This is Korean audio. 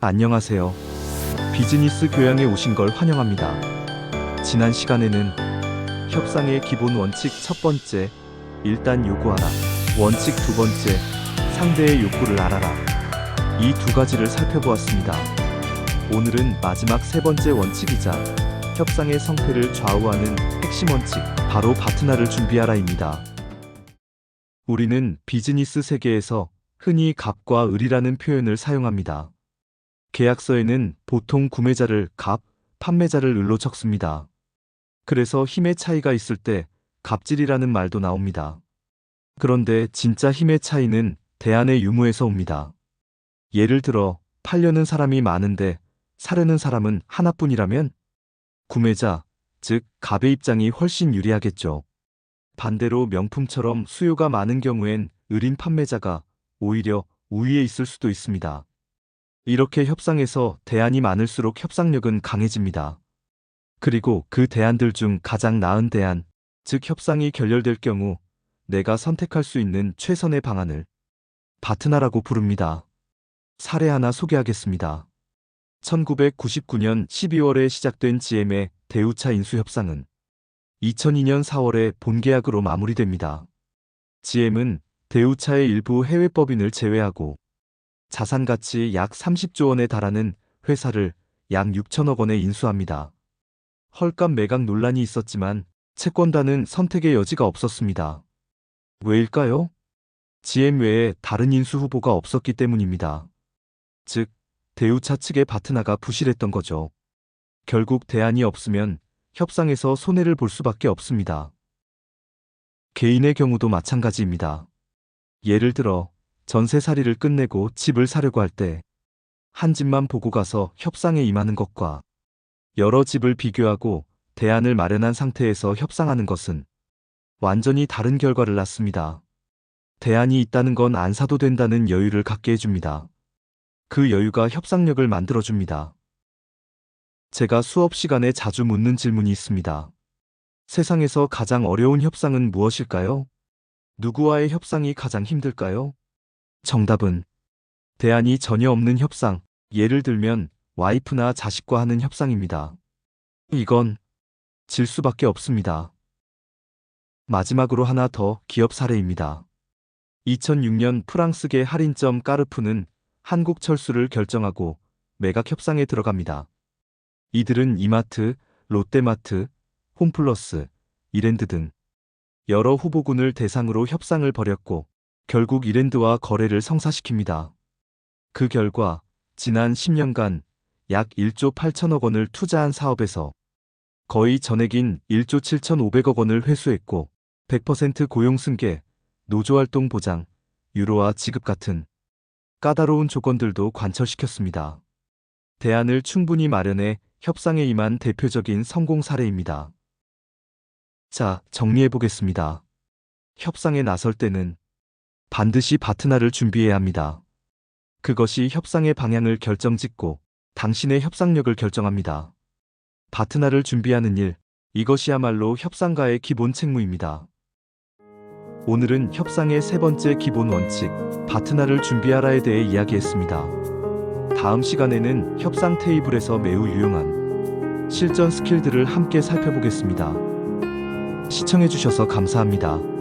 안녕하세요. 비즈니스 교양에 오신 걸 환영합니다. 지난 시간에는 협상의 기본 원칙 첫 번째, 일단 요구하라. 원칙 두 번째, 상대의 욕구를 알아라. 이 두 가지를 살펴보았습니다. 오늘은 마지막 세 번째 원칙이자 협상의 성패를 좌우하는 핵심 원칙, 바로 파트너를 준비하라입니다. 우리는 비즈니스 세계에서 흔히 갑과 을이라는 표현을 사용합니다. 계약서에는 보통 구매자를 갑, 판매자를 을로 적습니다. 그래서 힘의 차이가 있을 때 갑질이라는 말도 나옵니다. 그런데 진짜 힘의 차이는 대안의 유무에서 옵니다. 예를 들어 팔려는 사람이 많은데 사려는 사람은 하나뿐이라면 구매자, 즉 갑의 입장이 훨씬 유리하겠죠. 반대로 명품처럼 수요가 많은 경우엔 을인 판매자가 오히려 우위에 있을 수도 있습니다. 이렇게 협상에서 대안이 많을수록 협상력은 강해집니다. 그리고 그 대안들 중 가장 나은 대안, 즉 협상이 결렬될 경우 내가 선택할 수 있는 최선의 방안을 바트나라고 부릅니다. 사례 하나 소개하겠습니다. 1999년 12월에 시작된 GM의 대우차 인수 협상은 2002년 4월에 본계약으로 마무리됩니다. GM은 대우차의 일부 해외 법인을 제외하고 자산 가치 약 30조 원에 달하는 회사를 약 6천억 원에 인수합니다. 헐값 매각 논란이 있었지만 채권단은 선택의 여지가 없었습니다. 왜일까요? GM 외에 다른 인수 후보가 없었기 때문입니다. 즉, 대우차 측의 파트너가 부실했던 거죠. 결국 대안이 없으면 협상에서 손해를 볼 수밖에 없습니다. 개인의 경우도 마찬가지입니다. 예를 들어 전세살이를 끝내고 집을 사려고 할 때 한 집만 보고 가서 협상에 임하는 것과 여러 집을 비교하고 대안을 마련한 상태에서 협상하는 것은 완전히 다른 결과를 낳습니다. 대안이 있다는 건 안 사도 된다는 여유를 갖게 해줍니다. 그 여유가 협상력을 만들어줍니다. 제가 수업 시간에 자주 묻는 질문이 있습니다. 세상에서 가장 어려운 협상은 무엇일까요? 누구와의 협상이 가장 힘들까요? 정답은 대안이 전혀 없는 협상, 예를 들면 와이프나 자식과 하는 협상입니다. 이건 질 수밖에 없습니다. 마지막으로 하나 더 기업 사례입니다. 2006년 프랑스계 할인점 까르푸는 한국 철수를 결정하고 매각 협상에 들어갑니다. 이들은 이마트, 롯데마트, 홈플러스, 이랜드 등 여러 후보군을 대상으로 협상을 벌였고 결국 이랜드와 거래를 성사시킵니다. 그 결과 지난 10년간 약 1조 8천억 원을 투자한 사업에서 거의 전액인 1조 7,500억 원을 회수했고 100% 고용 승계, 노조활동 보장, 유로화 지급 같은 까다로운 조건들도 관철시켰습니다. 대안을 충분히 마련해 협상에 임한 대표적인 성공 사례입니다. 자, 정리해 보겠습니다. 협상에 나설 때는 반드시 파트너를 준비해야 합니다. 그것이 협상의 방향을 결정짓고 당신의 협상력을 결정합니다. 파트너를 준비하는 일, 이것이야말로 협상가의 기본 책무입니다. 오늘은 협상의 세 번째 기본 원칙, 파트너를 준비하라에 대해 이야기했습니다. 다음 시간에는 협상 테이블에서 매우 유용한 실전 스킬들을 함께 살펴보겠습니다. 시청해주셔서 감사합니다.